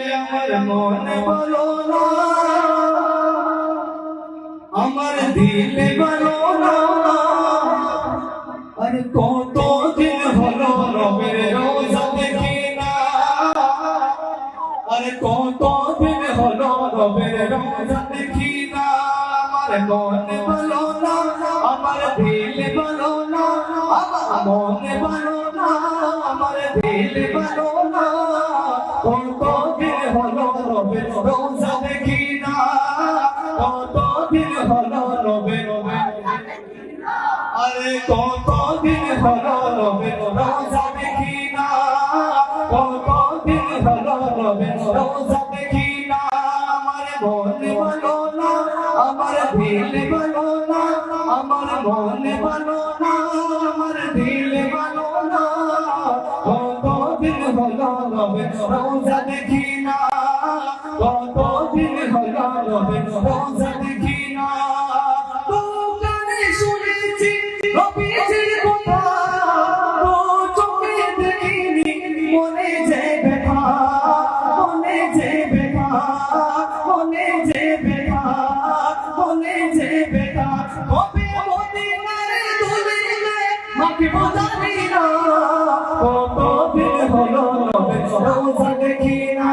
আমার মন বলো না। আমার দিল বলো না। আর কত দিন হলো রবের রোজা দেখি না। আর কত দিন হলো রবের রোজা দেখি না। আমার দিল বলো না। আমার মন বলো না। আমার দিল বলো না। কত রবের রোজা দেখি না কত দিন হলো রবের আরে কত দিন হলো রবের রোজা দেখি না কত দিন হলো রবের রোজা দেখি না আমার মন বলো না, আমার দিল বলো না, আমার মন বলো না, আমার দিল বলো না। কত হলো রবের রোজা দেখি না কত দিন হলো রবের রোজা দেখি শুনেছি রবিজির কথা। তো চোখে মনে যে ব্যথা, মনে যে ব্যথা, মনে যে ব্যথা, মনে যে ব্যথা। কবে না? কত দিন হলো দেখি না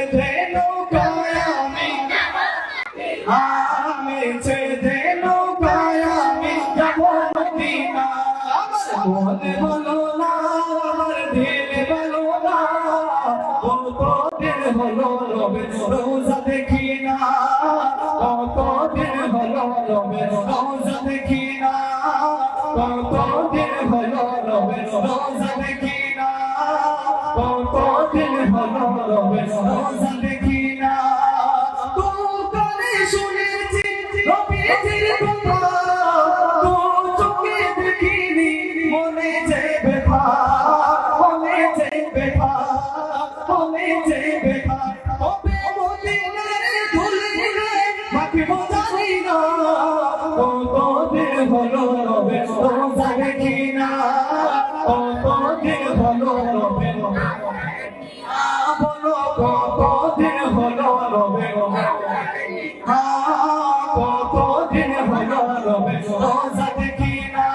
মদিনা মনে বলো না, আমার দিলে বলো না। কত দিন হলো রবে রোজা দেখি না কত দিন হলো রবে রোজা দেখি না কত দিন হলো রবে রোজা দেখি না কত দিন হলো রবে রোজা মাকে বোঝানি না। কত দিন হলো রবে রোজা দেখি না কত দিন হলো রবে বলো কত দিন হলো রবে কত দিন হলো রবে রোজা দেখি না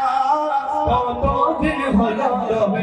কত দিন হলো রবে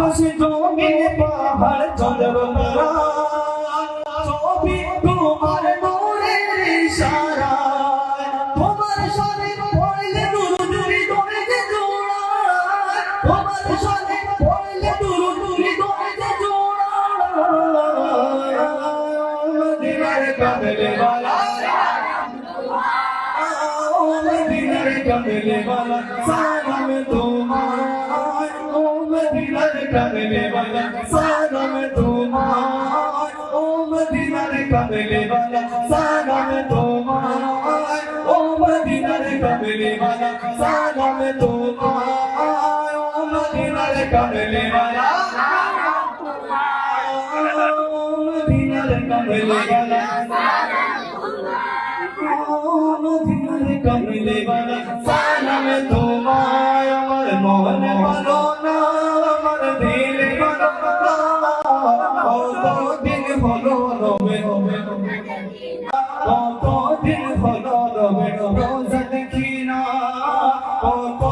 আকাশ জমিন পাহাড় চন্দ্র তারা সবই তোমার নূরের ইশারায় তোমার সাথে পড়লে দুরু দুরি দরে যে জোড়ায় তোমার সাথে পড়লে দুরু দুরি দরে যে জোড়ায় মদিনার কামলে বালা মদিনার কামলে বালা সালাম তোমার মদিনার কামলে বালা। সালাম তোমার, ও মদিনার কামলে বালা। সালাম তোমার, ও মদিনার কামলে বালা। সালাম তোমার, ও মদিনার কামলে বালা। মদিনার কামলে বালা। মদিনার কামলে বালা। সালাম তোমায় আমার মন কতদিন